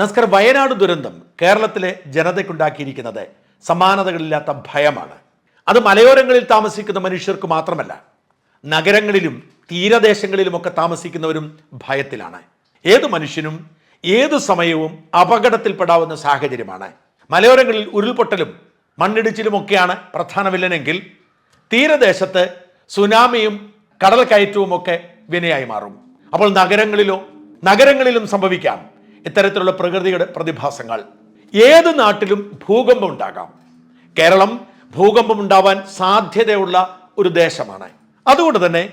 നസ്കർ വയനാട് ദുരന്തം കേരളത്തിലെ ജനതയ്ക്കുണ്ടാക്കിയിരിക്കുന്നത് സമാനതകളില്ലാത്ത ഭയമാണ്. അത് മലയോരങ്ങളിൽ താമസിക്കുന്ന മനുഷ്യർക്ക് മാത്രമല്ല നഗരങ്ങളിലും തീരദേശങ്ങളിലുമൊക്കെ താമസിക്കുന്നവരും ഭയത്തിലാണ്. ഏത് മനുഷ്യനും ഏത് സമയവും അപകടത്തിൽപ്പെടാവുന്ന സാഹചര്യമാണ്. മലയോരങ്ങളിൽ ഉരുൾപൊട്ടലും മണ്ണിടിച്ചിലുമൊക്കെയാണ് വില്ലനെങ്കിൽ തീരദേശത്ത് സുനാമിയും കടൽ കയറ്റവും ഒക്കെ വിനയായി മാറും. അപ്പോൾ നഗരങ്ങളിലോ നഗരങ്ങളിലും സംഭവിക്കാം. ഇത്തരത്തിലുള്ള പ്രകൃതിയുടെ പ്രതിഭാസങ്ങൾ. ഏത് നാട്ടിലും ഭൂകമ്പം ഉണ്ടാകാം. കേരളം ഭൂകമ്പം ഉണ്ടാവാൻ സാധ്യതയുള്ള ഒരു ദേശമാണ്. അതുകൊണ്ട് തന്നെ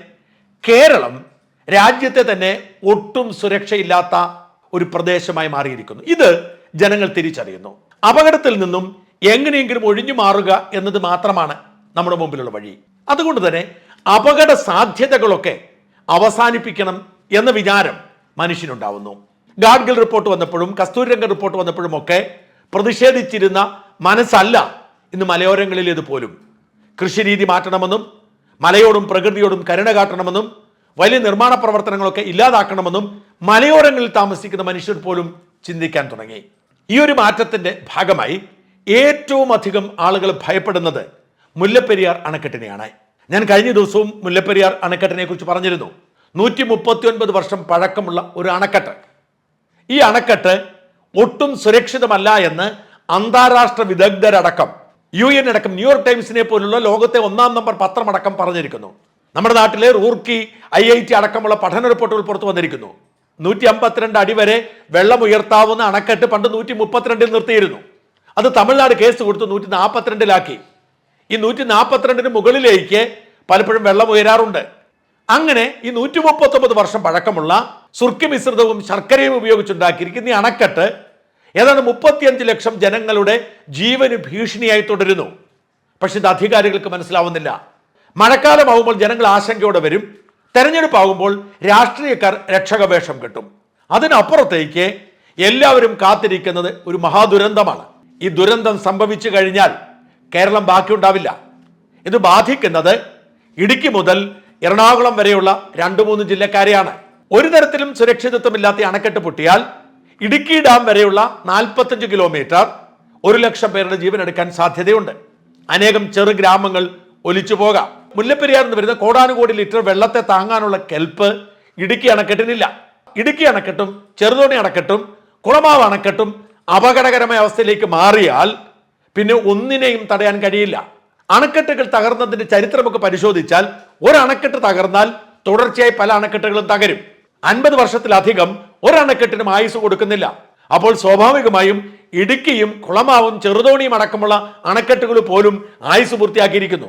കേരളം രാജ്യത്തെ തന്നെ ഒട്ടും സുരക്ഷയില്ലാത്ത ഒരു പ്രദേശമായി മാറിയിരിക്കുന്നു. ഇത് ജനങ്ങൾ തിരിച്ചറിയുന്നു. അപകടത്തിൽ നിന്നും എങ്ങനെയെങ്കിലും ഒഴിഞ്ഞു മാറുക എന്നത് മാത്രമാണ് നമ്മുടെ മുമ്പിലുള്ള വഴി. അതുകൊണ്ട് തന്നെ അപകട സാധ്യതകളൊക്കെ അവസാനിപ്പിക്കണം എന്ന വിചാരം മനുഷ്യനുണ്ടാവുന്നു. ഗാഡ്ഗിൽ റിപ്പോർട്ട് വന്നപ്പോഴും കസ്തൂരിരംഗൻ റിപ്പോർട്ട് വന്നപ്പോഴും ഒക്കെ പ്രതിഷേധിച്ചിരുന്ന മനസ്സല്ല ഇന്ന് മലയോരങ്ങളിലേത് പോലും. കൃഷിരീതി മാറ്റണമെന്നും മലയോടും പ്രകൃതിയോടും കരുണ കാട്ടണമെന്നും വലിയ നിർമ്മാണ പ്രവർത്തനങ്ങളൊക്കെ ഇല്ലാതാക്കണമെന്നും മലയോരങ്ങളിൽ താമസിക്കുന്ന മനുഷ്യർ പോലും ചിന്തിക്കാൻ തുടങ്ങി. ഈ ഒരു മാറ്റത്തിന്റെ ഭാഗമായി ഏറ്റവും അധികം ആളുകൾ ഭയപ്പെടുന്നത് മുല്ലപ്പെരിയാർ അണക്കെട്ടിനെയാണ്. ഞാൻ കഴിഞ്ഞ ദിവസവും മുല്ലപ്പെരിയാർ അണക്കെട്ടിനെ കുറിച്ച് പറഞ്ഞിരുന്നു. നൂറ്റി വർഷം പഴക്കമുള്ള ഒരു അണക്കെട്ട്. ഈ അണക്കെട്ട് ഒട്ടും സുരക്ഷിതമല്ല എന്ന് അന്താരാഷ്ട്ര വിദഗ്ധരടക്കം യു എൻ അടക്കം ന്യൂയോർക്ക് ടൈംസിനെ പോലുള്ള ലോകത്തെ ഒന്നാം നമ്പർ പത്രമടക്കം പറഞ്ഞിരിക്കുന്നു. നമ്മുടെ നാട്ടിലെ റൂർക്കി ഐ ഐ ടി അടക്കമുള്ള പഠന റിപ്പോർട്ടുകൾ പുറത്തു വന്നിരിക്കുന്നു. നൂറ്റി അമ്പത്തിരണ്ട് അടി വരെ വെള്ളം ഉയർത്താവുന്ന അണക്കെട്ട് പണ്ട് നൂറ്റി മുപ്പത്തിരണ്ടിൽ നിർത്തിയിരുന്നു. അത് തമിഴ്നാട് കേസ് കൊടുത്ത് നൂറ്റി നാൽപ്പത്തിരണ്ടിലാക്കി ഈ നൂറ്റി നാൽപ്പത്തിരണ്ടിന് മുകളിലേക്ക് പലപ്പോഴും വെള്ളം ഉയരാറുണ്ട്. അങ്ങനെ ഈ നൂറ്റി മുപ്പത്തൊമ്പത് വർഷം പഴക്കമുള്ള സുർക്കി മിശ്രിതവും ശർക്കരയും ഉപയോഗിച്ചുണ്ടാക്കിയിരിക്കുന്ന ഈ അണക്കെട്ട് ഏതാണ്ട് മുപ്പത്തിയഞ്ച് ലക്ഷം ജനങ്ങളുടെ ജീവന് ഭീഷണിയായി തുടരുന്നു. പക്ഷെ ഇത് അധികാരികൾക്ക് മനസ്സിലാവുന്നില്ല. മഴക്കാലമാകുമ്പോൾ ജനങ്ങൾ ആശങ്കയോടെ വരും. തെരഞ്ഞെടുപ്പാകുമ്പോൾ രാഷ്ട്രീയക്കാർ രക്ഷകവേഷം കിട്ടും. അതിനപ്പുറത്തേക്ക് എല്ലാവരും കാത്തിരിക്കുന്നത് ഒരു മഹാദുരന്തമാണ്. ഈ ദുരന്തം സംഭവിച്ചു കഴിഞ്ഞാൽ കേരളം ബാക്കിയുണ്ടാവില്ല. ഇത് ബാധിക്കുന്നത് ഇടുക്കി മുതൽ എറണാകുളം വരെയുള്ള രണ്ടു മൂന്ന് ജില്ലക്കാരെയാണ്. ഒരു തരത്തിലും സുരക്ഷിതത്വമില്ലാത്ത അണക്കെട്ട് പൊട്ടിയാൽ ഇടുക്കി ഡാം വരെയുള്ള നാൽപ്പത്തഞ്ച് കിലോമീറ്റർ ഒരു ലക്ഷം പേരുടെ ജീവൻ എടുക്കാൻ സാധ്യതയുണ്ട്. അനേകം ചെറു ഗ്രാമങ്ങൾ ഒലിച്ചു പോകാം. മുല്ലപ്പെരിയാർ എന്ന് വരുന്ന കോടാനുകോടി ലിറ്റർ വെള്ളത്തെ താങ്ങാനുള്ള കെൽപ്പ് ഇടുക്കി അണക്കെട്ടിനില്ല. ഇടുക്കി അണക്കെട്ടും ചെറുതോണി അണക്കെട്ടും കുളമാവ് അണക്കെട്ടും അപകടകരമായ അവസ്ഥയിലേക്ക് മാറിയാൽ പിന്നെ ഒന്നിനെയും തടയാൻ കഴിയില്ല. അണക്കെട്ടുകൾ തകർന്നതിന്റെ ചരിത്രമൊക്കെ പരിശോധിച്ചാൽ ഒരു അണക്കെട്ട് തകർന്നാൽ തുടർച്ചയായി പല അണക്കെട്ടുകളും തകരും. അൻപത് വർഷത്തിലധികം ഒരു അണക്കെട്ടിനും ആയുസ് കൊടുക്കുന്നില്ല. അപ്പോൾ സ്വാഭാവികമായും ഇടുക്കിയും കുളമാവും ചെറുതോണിയും അടക്കമുള്ള അണക്കെട്ടുകൾ പോലും ആയുസ് പൂർത്തിയാക്കിയിരിക്കുന്നു.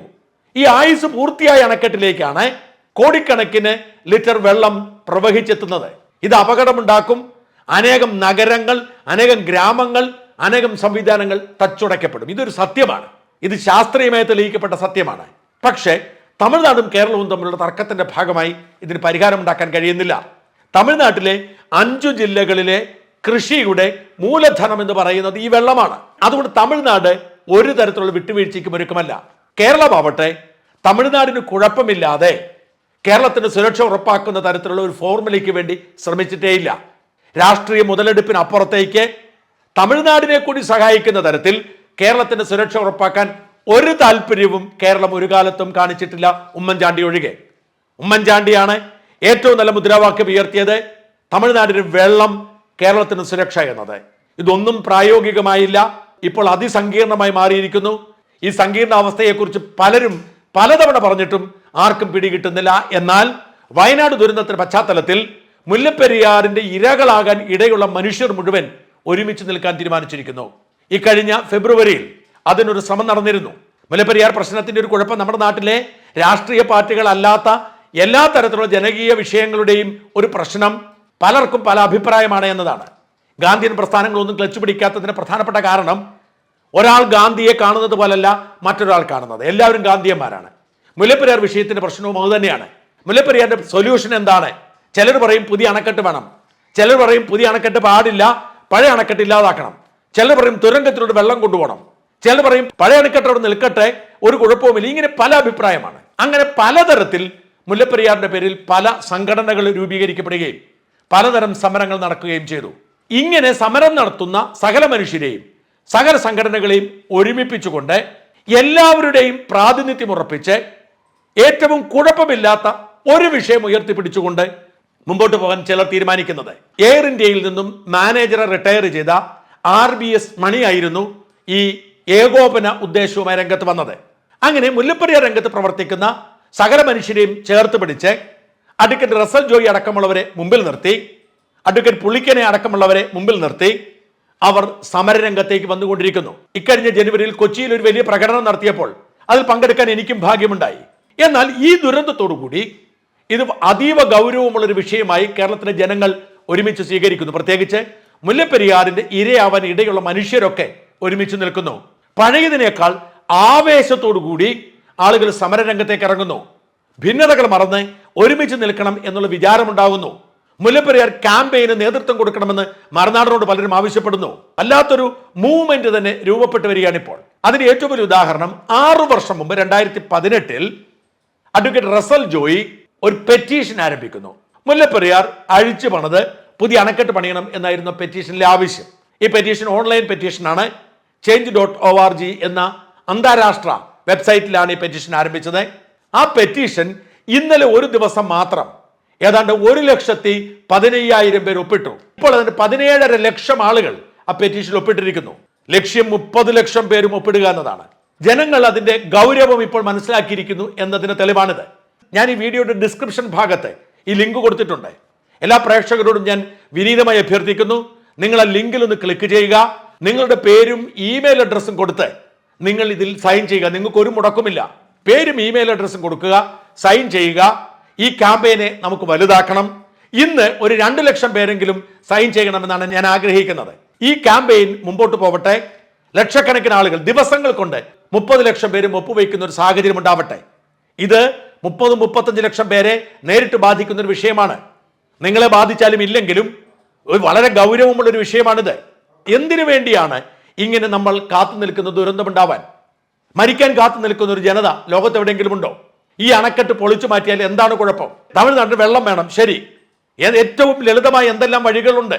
ഈ ആയുസ് പൂർത്തിയായ അണക്കെട്ടിലേക്കാണ് കോടിക്കണക്കിന് ലിറ്റർ വെള്ളം പ്രവഹിച്ചെത്തുന്നത്. ഇത് അപകടമുണ്ടാക്കും. അനേകം നഗരങ്ങൾ അനേകം ഗ്രാമങ്ങൾ അനേകം സംവിധാനങ്ങൾ തച്ചുടയ്ക്കപ്പെടും. ഇതൊരു സത്യമാണ്. ഇത് ശാസ്ത്രീയമായി തെളിയിക്കപ്പെട്ട സത്യമാണ്. പക്ഷേ തമിഴ്നാടും കേരളവും തമ്മിലുള്ള തർക്കത്തിന്റെ ഭാഗമായി ഇതിന് പരിഹാരം ഉണ്ടാക്കാൻ കഴിയുന്നില്ല. തമിഴ്നാട്ടിലെ അഞ്ചു ജില്ലകളിലെ കൃഷിയുടെ മൂലധനം എന്ന് പറയുന്നത് ഈ വെള്ളമാണ്. അതുകൊണ്ട് തമിഴ്നാട് ഒരു തരത്തിലുള്ള വിട്ടുവീഴ്ചയ്ക്കും ഒരുക്കമല്ല. കേരളമാവട്ടെ തമിഴ്നാടിന് കുഴപ്പമില്ലാതെ കേരളത്തിന്റെ സുരക്ഷ ഉറപ്പാക്കുന്ന തരത്തിലുള്ള ഒരു ഫോർമുലയ്ക്ക് വേണ്ടി ശ്രമിച്ചിട്ടേയില്ല. രാഷ്ട്രീയ മുതലെടുപ്പിനപ്പുറത്തേക്ക് തമിഴ്നാടിനെ കൂടി സഹായിക്കുന്ന തരത്തിൽ കേരളത്തിന്റെ സുരക്ഷ ഉറപ്പാക്കാൻ ഒരു താല്പര്യവും കേരളം ഒരു കാലത്തും കാണിച്ചിട്ടില്ല ഉമ്മൻചാണ്ടി ഒഴികെ. ഉമ്മൻചാണ്ടിയാണ് ഏറ്റവും നല്ല മുദ്രാവാക്യം ഉയർത്തിയത് തമിഴ്നാടിന് വെള്ളം കേരളത്തിന് സുരക്ഷ എന്നത്. ഇതൊന്നും പ്രായോഗികമായില്ല ഇപ്പോൾ അതിസങ്കീർണമായി മാറിയിരിക്കുന്നു. ഈ സങ്കീർണ അവസ്ഥയെക്കുറിച്ച് പലരും പലതവണ പറഞ്ഞിട്ടും ആർക്കും പിടികിട്ടുന്നില്ല. എന്നാൽ വയനാട് ദുരന്തത്തിന്റെ പശ്ചാത്തലത്തിൽ മുല്ലപ്പെരിയാറിന്റെ ഇരകളാകാൻ ഇടയുള്ള മനുഷ്യർ മുഴുവൻ ഒരുമിച്ച് നിൽക്കാൻ തീരുമാനിച്ചിരിക്കുന്നു. ഇക്കഴിഞ്ഞ ഫെബ്രുവരിയിൽ അതിനൊരു ശ്രമം നടന്നിരുന്നു. മുല്ലപ്പെരിയാർ പ്രശ്നത്തിന്റെ ഒരു കുഴപ്പം നമ്മുടെ നാട്ടിലെ രാഷ്ട്രീയ പാർട്ടികളല്ലാത്ത എല്ലാ തരത്തിലുള്ള ജനകീയ വിഷയങ്ങളുടെയും ഒരു പ്രശ്നം പലർക്കും പല അഭിപ്രായമാണ് എന്നതാണ്. ഗാന്ധിയൻ പ്രസ്ഥാനങ്ങളൊന്നും ക്ലച്ച് പിടിക്കാത്തതിന് പ്രധാനപ്പെട്ട കാരണം ഒരാൾ ഗാന്ധിയെ കാണുന്നത് പോലല്ല മറ്റൊരാൾ കാണുന്നത്. എല്ലാവരും ഗാന്ധിയന്മാരാണ്. മുല്ലപ്പെരിയാർ വിഷയത്തിന്റെ പ്രശ്നവും അത് തന്നെയാണ്. മുല്ലപ്പെരിയാറിന്റെ സൊല്യൂഷൻ എന്താണ്? ചിലർ പറയും പുതിയ അണക്കെട്ട് വേണം. ചിലർ പറയും പുതിയ അണക്കെട്ട് പാടില്ല പഴയ അണക്കെട്ട് ഇല്ലാതാക്കണം. ചിലർ പറയും തുരങ്കത്തിലൂടെ വെള്ളം കൊണ്ടുപോകണം. ചിലർ പറയും പഴയ അണക്കെട്ടോട് നിൽക്കട്ടെ ഒരു കുഴപ്പവുമില്ല. ഇങ്ങനെ പല അഭിപ്രായമാണ്. അങ്ങനെ പലതരത്തിൽ മുല്ലപ്പെരിയാറിന്റെ പേരിൽ പല സംഘടനകൾ രൂപീകരിക്കപ്പെടുകയും പലതരം സമരങ്ങൾ നടക്കുകയും ചെയ്തു. ഇങ്ങനെ സമരം നടത്തുന്ന സകല മനുഷ്യരെയും സകല സംഘടനകളെയും ഒരുമിപ്പിച്ചുകൊണ്ട് എല്ലാവരുടെയും പ്രാതിനിധ്യം ഉറപ്പിച്ച് ഏറ്റവും കുഴപ്പമില്ലാത്ത ഒരു വിഷയം ഉയർത്തിപ്പിടിച്ചുകൊണ്ട് മുമ്പോട്ട് പോകാൻ ചിലർ തീരുമാനിക്കുന്നത്. എയർ ഇന്ത്യയിൽ നിന്നും മാനേജറെ റിട്ടയർ ചെയ്ത ആർ ബി എസ് മണിയായിരുന്നു ഈ ഏകോപന ഉദ്ദേശവുമായി രംഗത്ത് വന്നത്. അങ്ങനെ മുല്ലപ്പെരിയാർ രംഗത്ത് പ്രവർത്തിക്കുന്ന സകല മനുഷ്യരെയും ചേർത്ത് പിടിച്ച് അഡ്വക്കേറ്റ് റസൽ ജോയി അടക്കമുള്ളവരെ മുമ്പിൽ നിർത്തി അഡ്വക്കേറ്റ് പുള്ളിക്കനെ അടക്കമുള്ളവരെ മുമ്പിൽ നിർത്തി അവർ സമരരംഗത്തേക്ക് വന്നുകൊണ്ടിരിക്കുന്നു. ഇക്കഴിഞ്ഞ ജനുവരിയിൽ കൊച്ചിയിൽ ഒരു വലിയ പ്രകടനം നടത്തിയപ്പോൾ അതിൽ പങ്കെടുക്കാൻ എനിക്കും ഭാഗ്യമുണ്ടായി. എന്നാൽ ഈ ദുരന്തത്തോടുകൂടി ഇത് അതീവ ഗൗരവമുള്ളൊരു വിഷയമായി കേരളത്തിലെ ജനങ്ങൾ ഒരുമിച്ച് സ്വീകരിക്കുന്നു. പ്രത്യേകിച്ച് മുല്ലപ്പെരിയാറിന്റെ ഇരയാവാൻ ഇടയുള്ള മനുഷ്യരൊക്കെ ഒരുമിച്ച് നിൽക്കുന്നു. പഴയതിനേക്കാൾ ആവേശത്തോടു കൂടി ആളുകൾ സമരരംഗത്തേക്ക് ഇറങ്ങുന്നു. ഭിന്നതകൾ മറന്ന് ഒരുമിച്ച് നിൽക്കണം എന്നുള്ള വിചാരമുണ്ടാകുന്നു മുല്ലപ്പെരിയാർ ക്യാമ്പയിന് നേതൃത്വം കൊടുക്കണമെന്ന് മറുനാടിനോട് പലരും ആവശ്യപ്പെടുന്നു. അല്ലാത്തൊരു മൂവ്മെന്റ് തന്നെ രൂപപ്പെട്ടു വരികയാണ് ഇപ്പോൾ അതിന് ഏറ്റവും വലിയ ഉദാഹരണം ആറു വർഷം മുമ്പ് രണ്ടായിരത്തി പതിനെട്ടിൽ അഡ്വക്കേറ്റ് റസൽ ജോയി ഒരു പെറ്റീഷൻ ആരംഭിക്കുന്നു. മുല്ലപ്പെരിയാർ അഴിച്ചു പണത് പുതിയ അണക്കെട്ട് പണിയണം എന്നായിരുന്നു പെറ്റീഷനിലെ ആവശ്യം. ഈ petition online പെറ്റീഷനാണ്. Change dot O R G എന്ന അന്താരാഷ്ട്ര വെബ്സൈറ്റിലാണ് ഈ പെറ്റീഷൻ ആരംഭിച്ചത്. ആ പെറ്റീഷൻ ഇന്നലെ ഒരു ദിവസം മാത്രം ഏതാണ്ട് ഒരു ലക്ഷത്തി പതിനയ്യായിരം പേർ ഒപ്പിട്ടു. ഇപ്പോൾ അതിന് പതിനേഴര ലക്ഷം ആളുകൾ ആ പെറ്റീഷനിൽ ഒപ്പിട്ടിരിക്കുന്നു. ലക്ഷ്യം മുപ്പത് ലക്ഷം പേരും ഒപ്പിടുക എന്നതാണ്. ജനങ്ങൾ അതിന്റെ ഗൗരവം ഇപ്പോൾ മനസ്സിലാക്കിയിരിക്കുന്നു എന്നതിന് തെളിവാണിത്. ഞാൻ ഈ വീഡിയോയുടെ ഡിസ്ക്രിപ്ഷൻ ഭാഗത്ത് ഈ ലിങ്ക് കൊടുത്തിട്ടുണ്ട്. എല്ലാ പ്രേക്ഷകരോടും ഞാൻ വിനീതമായി അഭ്യർത്ഥിക്കുന്നു. നിങ്ങൾ ആ ലിങ്കിൽ ഒന്ന് ക്ലിക്ക് ചെയ്യുക. നിങ്ങളുടെ പേരും ഇമെയിൽ അഡ്രസ്സും കൊടുത്ത് നിങ്ങൾ ഇതിൽ സൈൻ ചെയ്യുക. നിങ്ങൾക്ക് ഒരു മുടക്കുമില്ല. പേരും ഇമെയിൽ അഡ്രസ്സും കൊടുക്കുക. സൈൻ ചെയ്യുക. ഈ ക്യാമ്പയിനെ നമുക്ക് വലുതാക്കണം. ഇന്ന് ഒരു രണ്ട് ലക്ഷം പേരെങ്കിലും സൈൻ ചെയ്യണമെന്നാണ് ഞാൻ ആഗ്രഹിക്കുന്നത്. ഈ ക്യാമ്പയിൻ മുമ്പോട്ട് പോവട്ടെ. ലക്ഷക്കണക്കിന് ആളുകൾ ദിവസങ്ങൾ കൊണ്ട് മുപ്പത് ലക്ഷം പേരും ഒപ്പുവയ്ക്കുന്ന ഒരു സാഹചര്യം ഉണ്ടാവട്ടെ. ഇത് മുപ്പത് മുപ്പത്തഞ്ച് ലക്ഷം പേരെ നേരിട്ട് ബാധിക്കുന്ന ഒരു വിഷയമാണ്. നിങ്ങളെ ബാധിച്ചാലും ഇല്ലെങ്കിലും വളരെ ഗൗരവമുള്ള ഒരു വിഷയമാണിത്. എന്തിനു വേണ്ടിയാണ് ഇങ്ങനെ നമ്മൾ കാത്തു നിൽക്കുന്ന ദുരന്തമുണ്ടാവാൻ മരിക്കാൻ കാത്തു നിൽക്കുന്ന ഒരു ജനത ലോകത്ത് എവിടെയെങ്കിലും ഉണ്ടോ? ഈ അണക്കെട്ട് പൊളിച്ചു മാറ്റിയാൽ എന്താണ് കുഴപ്പം? തമിഴ്നാട്ടിൽ വെള്ളം വേണം ശരി. ഏറ്റവും ലളിതമായ എന്തെല്ലാം വഴികളുണ്ട്?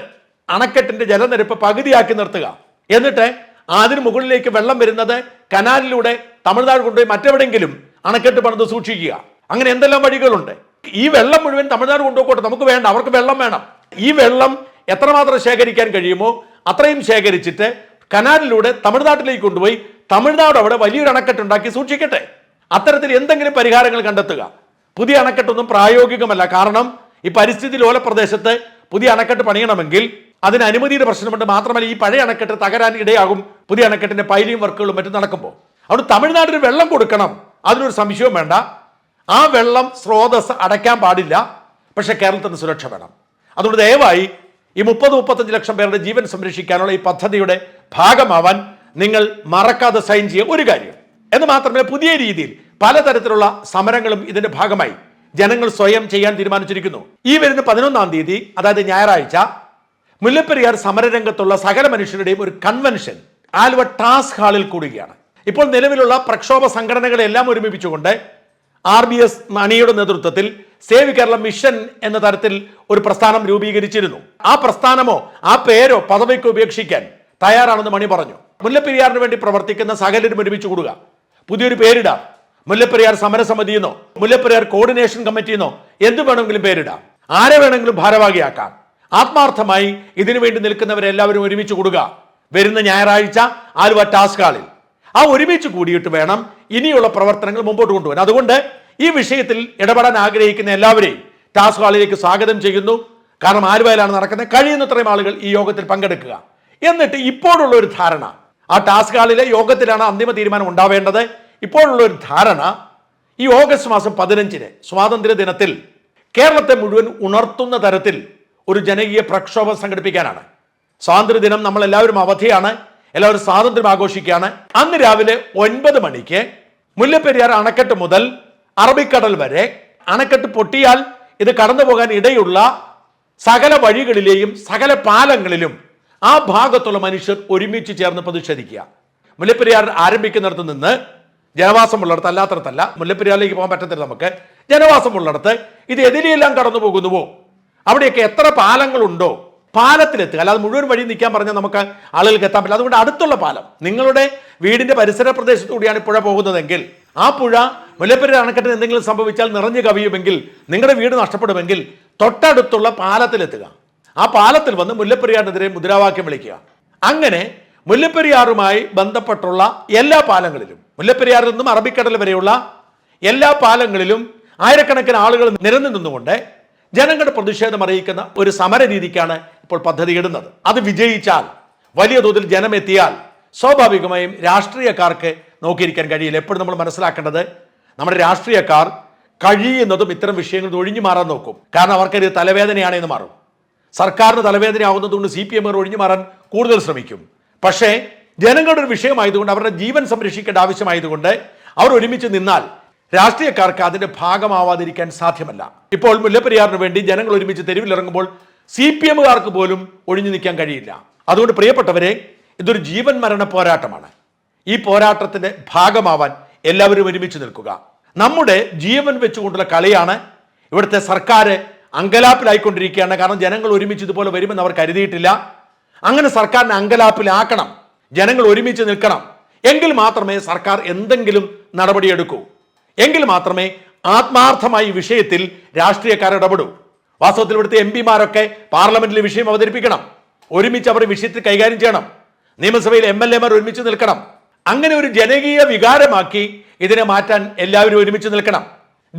അണക്കെട്ടിന്റെ ജലനിരപ്പ് പകുതിയാക്കി നിർത്തുക. എന്നിട്ട് അതിന് മുകളിലേക്ക് വെള്ളം വരുന്നത് കനാലിലൂടെ തമിഴ്നാട് കൊണ്ടുപോയി മറ്റെവിടെയെങ്കിലും അണക്കെട്ട് പണിത് സൂക്ഷിക്കുക. അങ്ങനെ എന്തെല്ലാം വഴികളുണ്ട്? ഈ വെള്ളം മുഴുവൻ തമിഴ്നാട് കൊണ്ടുപോകട്ടെ നമുക്ക് വേണ്ട അവർക്ക് വെള്ളം വേണം. ഈ വെള്ളം എത്രമാത്രം ശേഖരിക്കാൻ കഴിയുമോ അത്രയും ശേഖരിച്ചിട്ട് കനാലിലൂടെ തമിഴ്നാട്ടിലേക്ക് കൊണ്ടുപോയി തമിഴ്നാട് അവിടെ വലിയൊരു അണക്കെട്ട് ഉണ്ടാക്കി സൂക്ഷിക്കട്ടെ. അത്തരത്തിൽ എന്തെങ്കിലും പരിഹാരങ്ങൾ കണ്ടെത്തുക. പുതിയ അണക്കെട്ടൊന്നും പ്രായോഗികമല്ല. കാരണം ഈ പരിസ്ഥിതി ലോല പ്രദേശത്ത് പുതിയ അണക്കെട്ട് പണിയണമെങ്കിൽ അതിന് അനുമതിയുടെ പ്രശ്നമുണ്ട്. മാത്രമല്ല ഈ പഴയ അണക്കെട്ട് തകരാൻ ഇടയാകും പുതിയ അണക്കെട്ടിന്റെ പൈലിയും വർക്കുകളും മറ്റും നടക്കുമ്പോൾ. അവിടെ തമിഴ്നാടിന് വെള്ളം കൊടുക്കണം. അതിനൊരു സംശയവും വേണ്ട. ആ വെള്ളം സ്രോതസ് അടയ്ക്കാൻ പാടില്ല പക്ഷേ കേരളത്തിന് സുരക്ഷ വേണം. അതുകൊണ്ട് ദയവായി ഈ മുപ്പത് മുപ്പത്തഞ്ച് ലക്ഷം പേരുടെ ജീവൻ സംരക്ഷിക്കാനുള്ള ഈ പദ്ധതിയുടെ ഭാഗമാവാൻ നിങ്ങൾ മറക്കാതെ സൈൻ ചെയ്യുക ഒരു കാര്യം. എന്ന് മാത്രമേ പുതിയ രീതിയിൽ പലതരത്തിലുള്ള സമരങ്ങളും ഇതിന്റെ ഭാഗമായി ജനങ്ങൾ സ്വയം ചെയ്യാൻ തീരുമാനിച്ചിരിക്കുന്നു. ഈ വരുന്ന പതിനൊന്നാം തീയതി അതായത് ഞായറാഴ്ച മുല്ലപ്പെരിയാർ സമരരംഗത്തുള്ള സകല മനുഷ്യരുടെയും ഒരു കൺവെൻഷൻ ആലുവ ടാസ്ക് ഹാളിൽ കൂടുകയാണ്. ഇപ്പോൾ നിലവിലുള്ള പ്രക്ഷോഭ സംഘടനകളെല്ലാം ഒരുമിപ്പിച്ചുകൊണ്ട് ആർ ബി എസ് മണിയുടെ നേതൃത്വത്തിൽ സേവ് കേരള മിഷൻ എന്ന തരത്തിൽ ഒരു പ്രസ്ഥാനം രൂപീകരിച്ചിരുന്നു. ആ പ്രസ്ഥാനമോ ആ പേരോ പദവിക്ക് ഉപേക്ഷിക്കാൻ തയ്യാറാണെന്ന് മണി പറഞ്ഞു. മുല്ലപ്പെരിയാറിന് വേണ്ടി പ്രവർത്തിക്കുന്ന സകലരും ഒരുമിച്ച് കൂടുക. പുതിയൊരു പേരിടാം. മുല്ലപ്പെരിയാർ സമരസമിതി എന്നോ മുല്ലപ്പെരിയാർ കോർഡിനേഷൻ കമ്മിറ്റി എന്നോ എന്ത് വേണമെങ്കിലും പേരിടാം. ആരെ വേണമെങ്കിലും ഭാരവാഹിയാക്കാം. ആത്മാർത്ഥമായി ഇതിനു വേണ്ടി നിൽക്കുന്നവരെല്ലാവരും ഒരുമിച്ച് കൂടുക. വരുന്ന ഞായറാഴ്ച ആലുവ ടാസ്ക് ഹാളിൽ ആ ഒരുമിച്ച് കൂടിയിട്ട് വേണം ഇനിയുള്ള പ്രവർത്തനങ്ങൾ മുമ്പോട്ട് കൊണ്ടുപോകാൻ അതുകൊണ്ട് ഈ വിഷയത്തിൽ ഇടപെടാൻ ആഗ്രഹിക്കുന്ന എല്ലാവരെയും ടാസ്ക് ഹാളിലേക്ക് സ്വാഗതം ചെയ്യുന്നു. കാരണം ആലുവയിലാണ് നടക്കുന്നത്? കഴിയുന്നത്രയും ആളുകൾ ഈ യോഗത്തിൽ പങ്കെടുക്കുക. എന്നിട്ട് ഇപ്പോഴുള്ള ഒരു ധാരണ. ആ ടാസ്ക് ഹാളിലെ യോഗത്തിലാണ് അന്തിമ തീരുമാനം ഉണ്ടാവേണ്ടത്. ഇപ്പോഴുള്ള ഒരു ധാരണ ഈ ഓഗസ്റ്റ് മാസം പതിനഞ്ചിന് സ്വാതന്ത്ര്യ ദിനത്തിൽ കേരളത്തെ മുഴുവൻ ഉണർത്തുന്ന തരത്തിൽ ഒരു ജനകീയ പ്രക്ഷോഭം സംഘടിപ്പിക്കാനാണ്. സ്വാതന്ത്ര്യ ദിനം നമ്മൾ എല്ലാവരും അവധിയാണ്. എല്ലാവരും സ്വാതന്ത്ര്യം ആഘോഷിക്കുകയാണ്. അന്ന് രാവിലെ ഒൻപത് മണിക്ക് മുല്ലപ്പെരിയാർ അണക്കെട്ട് മുതൽ അറബിക്കടൽ വരെ. അണക്കെട്ട് പൊട്ടിയാൽ ഇത് കടന്നു പോകാൻ ഇടയുള്ള സകല വഴികളിലെയും സകല പാലങ്ങളിലും ആ ഭാഗത്തുള്ള മനുഷ്യർ ഒരുമിച്ച് ചേർന്ന് പ്രതിഷേധിക്കുക. മുല്ലപ്പെരിയാർ ആരംഭിക്കുന്നിടത്ത് നിന്ന് ജനവാസമുള്ളിടത്ത് അല്ലാത്തടത്തല്ല മുല്ലപ്പെരിയാറിലേക്ക് പോകാൻ പറ്റത്തില്ല നമുക്ക്. ജനവാസമുള്ളിടത്ത് ഇത് എതിരെയെല്ലാം കടന്നു പോകുന്നുവോ അവിടെയൊക്കെ എത്ര പാലങ്ങളുണ്ടോ? പാലത്തിലെത്തുക. അല്ലാതെ മുഴുവൻ വഴി നിൽക്കാൻ പറഞ്ഞാൽ നമുക്ക് ആളുകൾക്ക് എത്താൻ പറ്റില്ല. അതുകൊണ്ട് അടുത്തുള്ള പാലം. നിങ്ങളുടെ വീടിന്റെ പരിസര പ്രദേശത്തുകൂടിയാണ് പുഴ പോകുന്നതെങ്കിൽ ആ പുഴ മുല്ലപ്പെരിയാർ അണക്കെട്ടിന് എന്തെങ്കിലും സംഭവിച്ചാൽ നിറഞ്ഞു കവിയുമെങ്കിൽ നിങ്ങളുടെ വീട് നഷ്ടപ്പെടുമെങ്കിൽ തൊട്ടടുത്തുള്ള പാലത്തിലെത്തുക. ആ പാലത്തിൽ വന്ന് മുല്ലപ്പെരിയാറിനെതിരെ മുദ്രാവാക്യം വിളിക്കുക. അങ്ങനെ മുല്ലപ്പെരിയാറുമായി ബന്ധപ്പെട്ടുള്ള എല്ലാ പാലങ്ങളിലും മുല്ലപ്പെരിയാറിൽ നിന്നും അറബിക്കടൽ വരെയുള്ള എല്ലാ പാലങ്ങളിലും ആയിരക്കണക്കിന് ആളുകൾ നിരന്നു നിന്നുകൊണ്ട് ജനങ്ങളുടെ പ്രതിഷേധം അറിയിക്കുന്ന ഒരു സമര രീതിക്കാണ് ഇപ്പോൾ പദ്ധതി ഇടുന്നത്. അത് വിജയിച്ചാൽ വലിയ തോതിൽ ജനമെത്തിയാൽ സ്വാഭാവികമായും രാഷ്ട്രീയക്കാർക്ക് നോക്കിയിരിക്കാൻ കഴിയില്ല. എപ്പോഴും നമ്മൾ മനസ്സിലാക്കേണ്ടത് നമ്മുടെ രാഷ്ട്രീയക്കാർ കഴിയുന്നതും ഇത്തരം വിഷയങ്ങൾ ഒഴിഞ്ഞു മാറാൻ നോക്കും. കാരണം അവർക്കൊരു തലവേദനയാണ് എന്ന് മാറും. സർക്കാരിന് തലവേദനയാവുന്നതുകൊണ്ട് സി പി എം ഒഴിഞ്ഞു മാറാൻ കൂടുതൽ ശ്രമിക്കും. പക്ഷേ ജനങ്ങളുടെ ഒരു വിഷയമായതുകൊണ്ട് അവരുടെ ജീവൻ സംരക്ഷിക്കേണ്ട ആവശ്യമായതുകൊണ്ട് അവർ ഒരുമിച്ച് നിന്നാൽ രാഷ്ട്രീയക്കാർക്ക് അതിന്റെ ഭാഗമാവാതിരിക്കാൻ സാധ്യമല്ല. ഇപ്പോൾ മുല്ലപ്പെരിയാറിന് വേണ്ടി ജനങ്ങൾ ഒരുമിച്ച് തെരുവിലിറങ്ങുമ്പോൾ സി പി എമ്മുകാർക്ക് പോലും ഒഴിഞ്ഞു നിൽക്കാൻ കഴിയില്ല. അതുകൊണ്ട് പ്രിയപ്പെട്ടവരെ ഇതൊരു ജീവൻ മരണ പോരാട്ടമാണ്. ഈ പോരാട്ടത്തിന്റെ ഭാഗമാവാൻ എല്ലാവരും ഒരുമിച്ച് നിൽക്കുക. നമ്മുടെ ജീവൻ വെച്ചുകൊണ്ടുള്ള കളിയാണ് ഇവിടുത്തെ സർക്കാർ അങ്കലാപ്പിലായിക്കൊണ്ടിരിക്കുകയാണ്. കാരണം ജനങ്ങൾ ഒരുമിച്ച് ഇതുപോലെ വരുമെന്ന് അവർ കരുതിയിട്ടില്ല. അങ്ങനെ സർക്കാരിനെ അങ്കലാപ്പിലാക്കണം. ജനങ്ങൾ ഒരുമിച്ച് നിൽക്കണം. എങ്കിൽ മാത്രമേ സർക്കാർ എന്തെങ്കിലും നടപടിയെടുക്കൂ. എങ്കിൽ മാത്രമേ ആത്മാർത്ഥമായി വിഷയത്തിൽ രാഷ്ട്രീയക്കാർ ഇടപെടൂ. വാസ്തവത്തിൽ ഇവിടുത്തെ എം പിമാരൊക്കെ പാർലമെന്റിൽ വിഷയം അവതരിപ്പിക്കണം. ഒരുമിച്ച് അവർ വിഷയത്തിൽ കൈകാര്യം ചെയ്യണം. നിയമസഭയിൽ എം എൽ എമാർ ഒരുമിച്ച് നിൽക്കണം. അങ്ങനെ ഒരു ജനകീയ വികാരമാക്കി ഇതിനെ മാറ്റാൻ എല്ലാവരും ഒരുമിച്ച് നിൽക്കണം.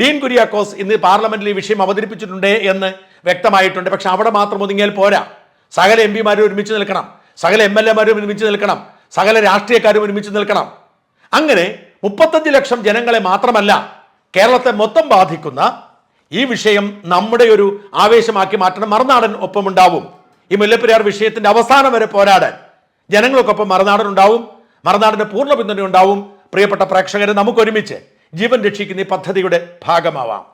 ഡീൻ കുര്യാക്കോസ് ഇന്ന് പാർലമെന്റിൽ ഈ വിഷയം അവതരിപ്പിച്ചിട്ടുണ്ട് എന്ന് വ്യക്തമായിട്ടുണ്ട്. പക്ഷെ അവിടെ മാത്രം ഒതുങ്ങിയാൽ പോരാ. സകല എം പിമാരും ഒരുമിച്ച് നിൽക്കണം. സകല എം എൽ എമാരും ഒരുമിച്ച് നിൽക്കണം. സകല രാഷ്ട്രീയക്കാരും ഒരുമിച്ച് നിൽക്കണം. അങ്ങനെ മുപ്പത്തഞ്ച് ലക്ഷം ജനങ്ങളെ മാത്രമല്ല കേരളത്തെ മൊത്തം ബാധിക്കുന്ന ഈ വിഷയം നമ്മുടെ ഒരു ആവേശമാക്കി മാറ്റണം. മറുനാടൻ ഒപ്പമുണ്ടാവും. ഈ മുല്ലപ്പെരിയാർ വിഷയത്തിന്റെ അവസാനം വരെ പോരാടാൻ ജനങ്ങൾക്കൊപ്പം മറുനാടൻ ഉണ്ടാവും. മറുനാടിന്റെ പൂർണ പിന്തുണ ഉണ്ടാവും പ്രിയപ്പെട്ട പ്രേക്ഷകരെ നമുക്കൊരുമിച്ച് ജീവൻ രക്ഷിക്കുന്ന ഈ പദ്ധതിയുടെ ഭാഗമാവാം.